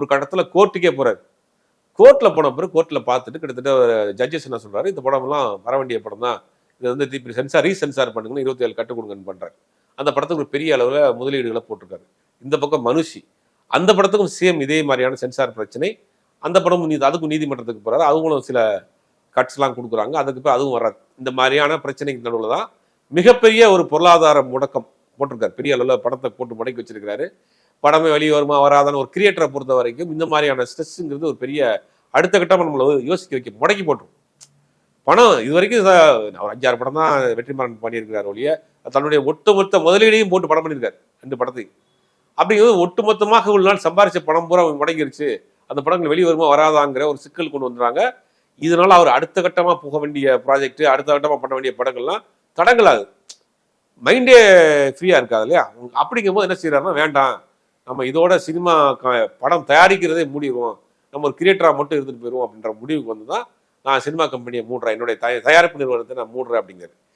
ஒரு கட்டத்தில் கோர்ட்டுக்கே போறாரு. கோர்ட்ல போன பிறகு கோர்ட்டில் பார்த்துட்டு கிட்டத்தட்ட ஜட்ஜஸ் என்ன சொல்றாரு இந்த படம்லாம் வர வேண்டிய படம் தான். இது வந்து திருப்பி சென்சார் ரீசென்சார் பண்ணுங்கன்னு இருபத்தி ஏழு கட்டு கொடுங்கன்னு பண்ணுறாரு அந்த படத்துக்கு ஒரு பெரிய அளவுல முதலீடுகளை போட்டிருக்காரு. இந்த பக்கம் மனுஷி அந்த படத்துக்கும் சேம் இதே மாதிரியான சென்சார் பிரச்சனை. அந்த படமும் நீதி அதுக்கும் நீதிமன்றத்துக்கு போகிறாரு அவங்களும் சில கட்ஸ்லாம் கொடுக்குறாங்க. அதுக்கு போய் அதுவும் வராது. இந்த மாதிரியான பிரச்சனைக்கு நடுவில் தான் மிகப்பெரிய ஒரு பொருளாதார முடக்கம் போட்டிருக்காரு. பெரிய அளவில் படத்தை போட்டு முடக்கி வச்சிருக்கிறாரு. படமே வெளியே வருமா வராதான்னு ஒரு கிரியேட்டரை பொறுத்த வரைக்கும் இந்த மாதிரியான ஸ்ட்ரெஸ்ஸுங்கிறது ஒரு பெரிய அடுத்த கட்டமாக நம்மளை யோசிக்க வைக்க முடக்கி போட்டுரும். பணம் இது வரைக்கும் அவர் அஞ்சாறு படம் தான் வெற்றிமாறன் பண்ணியிருக்கிறார் ஒழிய தன்னுடைய ஒட்டுமொத்த முதலீடையும் போட்டு படம் பண்ணியிருக்காரு ரெண்டு படத்தையும் அப்படிங்கிறது ஒட்டுமொத்தமாக உள்ள நாள் சம்பாரிச்ச பணம் பூரா அவங்க முடங்கிருச்சு. அந்த படங்கள் வெளியே வருமா வராதாங்கிற ஒரு சிக்கல் கொண்டு வந்துடுறாங்க இதனால அவர் அடுத்த கட்டமாக போக வேண்டிய ப்ராஜெக்ட் அடுத்த கட்டமாக பண்ண வேண்டிய படங்கள்லாம் தடங்கலாது. மைண்டே ஃப்ரீயாக இருக்காது இல்லையா? அப்படிங்கும்போது என்ன செய்யறாருன்னா வேண்டாம். நம்ம இதோட சினிமா படம் தயாரிக்கிறதே மூடிடுவோம். நம்ம ஒரு கிரியேட்டரா மட்டும் இருந்துட்டு போயிடுவோம் அப்படின்ற முடிவுக்கு வந்து தான் நான் சினிமா கம்பெனியை மூடுறேன். என்னுடைய தயாரிப்பு நிறுவனத்தை நான் மூடுறேன் அப்படிங்கிறது.